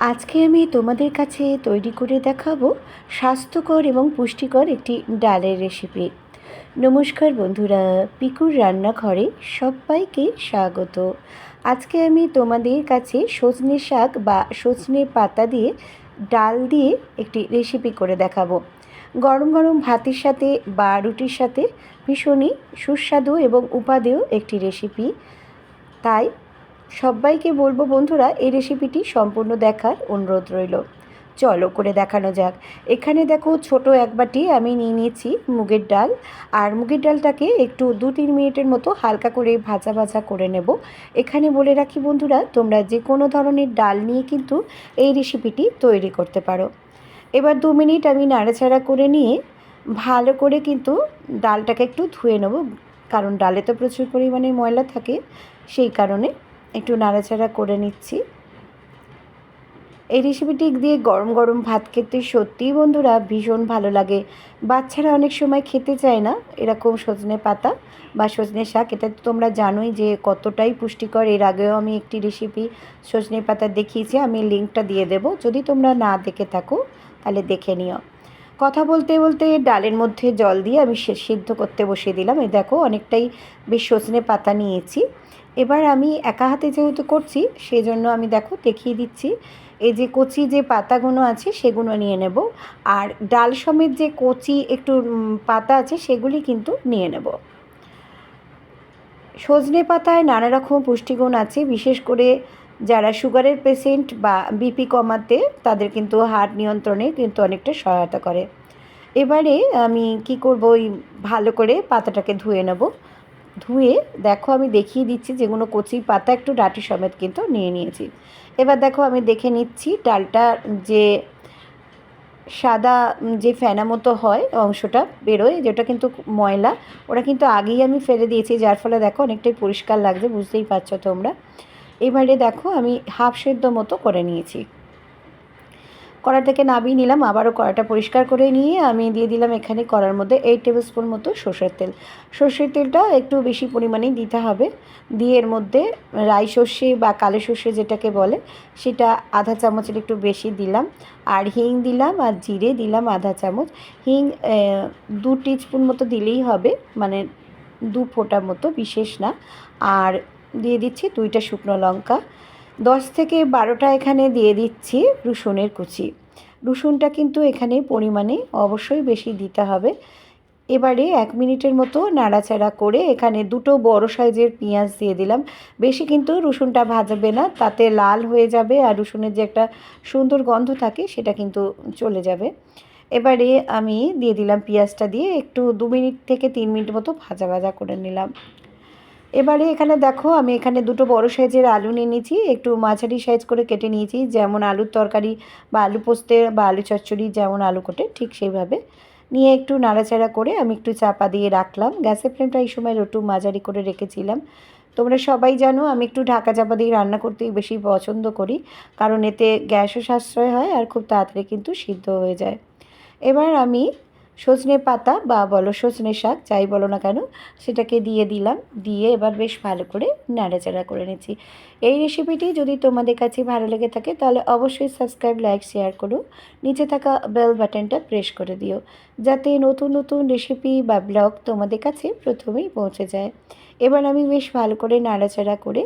আজকে আমি তোমাদের কাছে তৈরি করে দেখাবো স্বাস্থ্যকর এবং পুষ্টিকর একটি ডালের রেসিপি নমস্কার বন্ধুরা, পিকুর রান্নাঘরে সবাইকে স্বাগত। আজকে আমি তোমাদের কাছে সজনে শাক বা সজনে পাতা দিয়ে ডাল দিয়ে একটি রেসিপি করে দেখাবো। গরম গরম ভাতের সাথে বা রুটির সাথে ভীষণই সুস্বাদু এবং উপাদেয় একটি রেসিপি তাই সবাইকে বলব, বন্ধুরা, এই রেসিপিটি সম্পূর্ণ দেখার অনুরোধ রইল। চলো করে দেখানো যাক। এখানে দেখো, ছোট এক বাটি আমি নিয়ে নিয়েছি মুগের ডাল। আর মুগের ডালটাকে একটু দু তিন মিনিটের মতো হালকা করে ভাজা ভাজা করে নেব। এখানে বলে রাখি, বন্ধুরা, তোমরা যে কোনো ধরনের ডাল নিয়ে কিন্তু এই রেসিপিটি তৈরি করতে পারো। এবার দু মিনিট আমি নাড়াচাড়া করে নিয়ে ভালো করে কিন্তু ডালটাকে একটু ধুয়ে নেব। কারণ ডালে তো প্রচুর পরিমাণে ময়লা থাকে, সেই কারণে একটু নাড়াচাড়া করে নিচ্ছি। এই রেসিপিটি দিয়ে গরম গরম ভাত খেতে সত্যিই বন্ধুরা ভীষণ ভালো লাগে। বাচ্চারা অনেক সময় খেতে চায় না, এরকম সজনে পাতা বা সজনে শাক, এটা তো তোমরা জানোই যে কতটাই পুষ্টিকর। এর আগেও আমি একটি রেসিপি সজনে পাতা দেখিয়েছি, আমি লিঙ্কটা দিয়ে দেব। যদি তোমরা না দেখে থাকো, তাহলে দেখে নিও। কথা বলতে বলতে ডালের মধ্যে জল দিয়ে আমি সিদ্ধ করতে বসিয়ে দিলাম। এই দেখো, অনেকটাই বেশ সজনে পাতা নিয়েছি। এবার আমি একা হাতে যেহেতু করছি সেই জন্য আমি দেখো দেখিয়ে দিচ্ছি। এই যে কচি যে পাতাগুলো আছে সেগুলো নিয়ে নেব। আর ডাল সমেত যে কচি একটু পাতা আছে, সেগুলি কিন্তু নিয়ে নেব। সজনে পাতায় নানা রকম পুষ্টিগুণ আছে, বিশেষ করে যারা সুগারের পেশেন্ট বা বিপি কমাতে, তাদের কিন্তু হার্ট নিয়ন্ত্রণে কিন্তু অনেকটা সহায়তা করে। এবারে আমি কি করব, ওই ভালো করে পাতাটাকে ধুয়ে নেব। ধুয়ে, দেখো আমি দেখিয়ে দিচ্ছি যেগুলো কচি পাতা একটু ডাটি সমেত কিন্তু নিয়ে নিয়েছি। এবার দেখো আমি দেখে নিচ্ছি ডালটা যে সাদা যে ফেনা মতো হয় অংশটা বেরোয়, যেটা কিন্তু ময়লা, ওটা কিন্তু আগেই আমি ফেলে দিয়েছি, যার ফলে দেখো অনেকটাই পরিষ্কার লাগছে, বুঝতেই পারছ তোমরা। এবারে দেখো আমি হাফ সেদ্ধ মতো করে নিয়েছি। কড়া থেকে নামিয়ে নিলাম, আবারও কড়াটা পরিষ্কার করে নিয়ে আমি দিয়ে দিলাম এখানে কড়ার মধ্যে এইট টেবিল স্পুন মতো সর্ষের তেল। সর্ষের তেলটা একটু বেশি পরিমাণেই দিতে হবে। দিয়ে এর মধ্যে রাই সর্ষে বা কালো সর্ষে যেটাকে বলে, সেটা আধা চামচের একটু বেশি দিলাম। আর হিং দিলাম আর জিরে দিলাম আধা চামচ। হিং দু স্পুন মতো দিলেই হবে মানে দু ফোঁটা মতো, বিশেষ না। আর দিয়ে দিচ্ছি দুইটা শুকনো লঙ্কা। দশ থেকে বারোটা এখানে দিয়ে দিচ্ছি রসুনের কুচি। রসুনটা কিন্তু এখানে পরিমাণে অবশ্যই বেশি দিতে হবে। এবারে এক মিনিটের মতো নাড়াচাড়া করে এখানে দুটো বড় সাইজের পেঁয়াজ দিয়ে দিলাম। বেশি কিন্তু রসুনটা ভাজবে না, তাতে লাল হয়ে যাবে আর রসুনের যে একটা সুন্দর গন্ধ থাকে সেটা কিন্তু চলে যাবে। এবারে আমি দিয়ে দিলাম পেঁয়াজটা দিয়ে, একটু দু মিনিট থেকে তিন মিনিট মতো ভাজা ভাজা করে নিলাম। এবারে এখানে দেখো, আমি এখানে দুটো বড় সাইজের আলু নিয়ে নিয়েছি। একটু মাঝারি সাইজ করে কেটে নিয়েছি। যেমন আলুর তরকারি বা আলু পোস্তে বা আলু চচ্চড়ি, যেমন আলু কোটে, ঠিক সেইভাবে। নিয়ে একটু নাড়াচাড়া করে আমি একটু চাপা দিয়ে রাখলাম। গ্যাসের ফ্লেমটা এই সময় একটু মাঝারি করে রেখেছিলাম। তোমরা সবাই জানো, আমি একটু ঢাকা চাপা দিয়ে রান্না করতে বেশি পছন্দ করি, কারণ এতে গ্যাসও সাশ্রয় হয় আর খুব তাড়াতাড়ি কিন্তু সিদ্ধ হয়ে যায়। এবার আমি সজনে পাতা বা বলো সজনে শাক, যাই বলো না কেন, সেটাকে দিয়ে দিলাম, দিয়ে এবার বেশ ভালো করে নাড়াচাড়া করে নিচ্ছি। এই রেসিপিটি যদি তোমাদের কাছে ভালো লেগে থাকে, তাহলে অবশ্যই সাবস্ক্রাইব লাইক শেয়ার করো। নিচে থাকা বেল বাটনটা প্রেস করে দিও, যাতে নতুন নতুন রেসিপি বা ব্লগ তোমাদের কাছে প্রথমেই পৌঁছে যায়। এবার আমি বেশ ভালো করে নাড়াচাড়া করে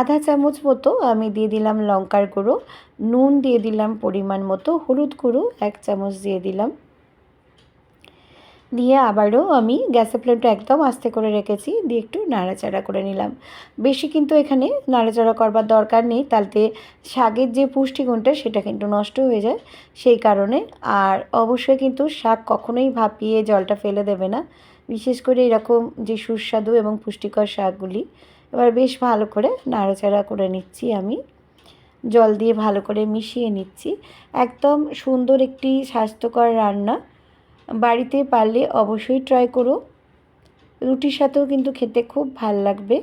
আধা চামচ মতো আমি দিয়ে দিলাম লঙ্কার গুঁড়ো, নুন দিয়ে দিলাম পরিমাণ মতো, হলুদ গুঁড়ো এক চামচ দিয়ে দিলাম। দিয়ে আবারও আমি গ্যাসের ফ্লেমটা একদম আস্তে করে রেখেছি, দিয়ে একটু নাড়াচাড়া করে নিলাম। বেশি কিন্তু এখানে নাড়াচাড়া করবার দরকার নেই, তাতে শাকের যে পুষ্টিগুণটা সেটা কিন্তু নষ্ট হয়ে যায়, সেই কারণে। আর অবশ্যই কিন্তু শাক কখনোই ভাপিয়ে জলটা ফেলে দেবে না। বিশেষ করে এরকম যে সুস্বাদু এবং পুষ্টিকর শাকগুলি। এবার বেশ ভালো করে নাড়াচাড়া করে নিচ্ছি আমি। জল দিয়ে ভালো করে মিশিয়ে নিচ্ছি। একদম সুন্দর একটি স্বাস্থ্যকর রান্না। বাড়িতে পারলে অবশ্যই ট্রাই করো। রুটির সাথেও কিন্তু খেতে খুব ভালো লাগবে।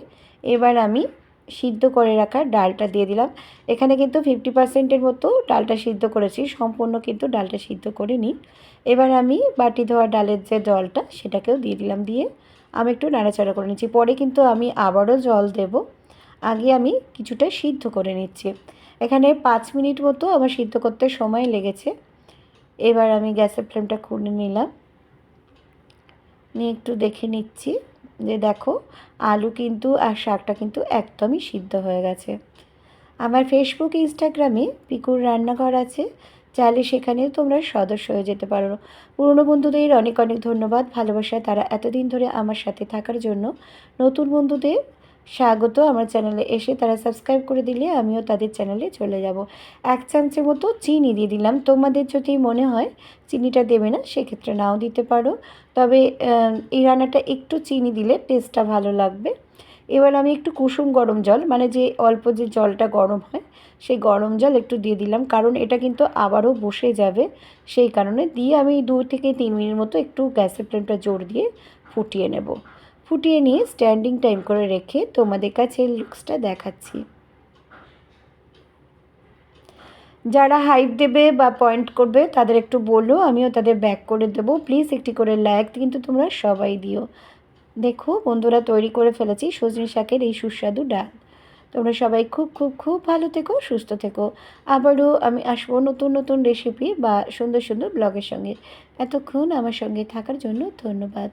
এবার আমি সিদ্ধ করে রাখা ডালটা দিয়ে দিলাম। এখানে কিন্তু ফিফটি পার্সেন্টের মতো ডালটা সিদ্ধ করেছি, সম্পূর্ণ কিন্তু ডালটা সিদ্ধ করে নিই। এবার আমি বাটি ধোয়া ডালের যে জলটা, সেটাকেও দিয়ে দিলাম দিয়ে আমি একটু নাড়াচাড়া করে নিচ্ছি। পরে কিন্তু আমি আবারও জল দেব। আগে আমি কিছুটা সিদ্ধ করে নিচ্ছি। এখানে পাঁচ মিনিট মতো আমার সিদ্ধ করতে সময় লেগেছে। এবার আমি গ্যাসের ফ্লেমটা খুলে নিলাম। নিয়ে একটু দেখে নিচ্ছি যে দেখো, আলু কিন্তু আর শাকটা কিন্তু একদমই সিদ্ধ হয়ে গেছে। আমার ফেসবুক ইনস্টাগ্রামে পিকুর রান্নাঘর আছে। চাইলে সেখানেও তোমরা সদস্য হয়ে যেতে পারো। পুরনো বন্ধুদের অনেক অনেক ধন্যবাদ ভালোবাসায় তারা এতদিন ধরে আমার সাথে থাকার জন্য। নতুন বন্ধুদের স্বাগত, আমার চ্যানেলে এসে তারা সাবস্ক্রাইব করে দিলে আমিও তাদের চ্যানেলে চলে যাব। এক চামচের মতো চিনি দিয়ে দিলাম। তোমাদের যদি মনে হয় চিনিটা দেবে না, সেক্ষেত্রে নাও দিতে পারো। তবে এই রান্নাটা একটু চিনি দিলে টেস্টটা ভালো লাগবে। এবার আমি একটু কুসুম গরম জল মানে যে অল্প যে জলটা গরম হয়, সেই গরম জল একটু দিয়ে দিলাম। কারণ এটা কিন্তু আবারও বসে যাবে। সেই কারণে দিয়ে আমি দু থেকে তিন মিনিট মতো একটু গ্যাসের ফ্লেমটা জোর দিয়ে ফুটিয়ে নেব। ফুটিয়ে নিয়ে স্ট্যান্ডিং টাইম করে রেখে তোমাদের কাছে লুকসটা দেখাচ্ছি। যারা হাইপ দেবে বা পয়েন্ট করবে, তাদের একটু বলো, আমিও তাদের ব্যাক করে দেবো। প্লিজ একটি করে লাইক কিন্তু তোমরা সবাই দিও। দেখো, বন্ধুরা তৈরি করে ফেলেছি সজনে শাকের এই সুস্বাদু ডাল। তোমরা সবাই খুব খুব খুব ভালো থেকো, সুস্থ থেকো। আবারও আমি আসব নতুন নতুন রেসিপি বা সুন্দর সুন্দর ব্লগের সঙ্গে। এতক্ষণ আমার সঙ্গে থাকার জন্য ধন্যবাদ।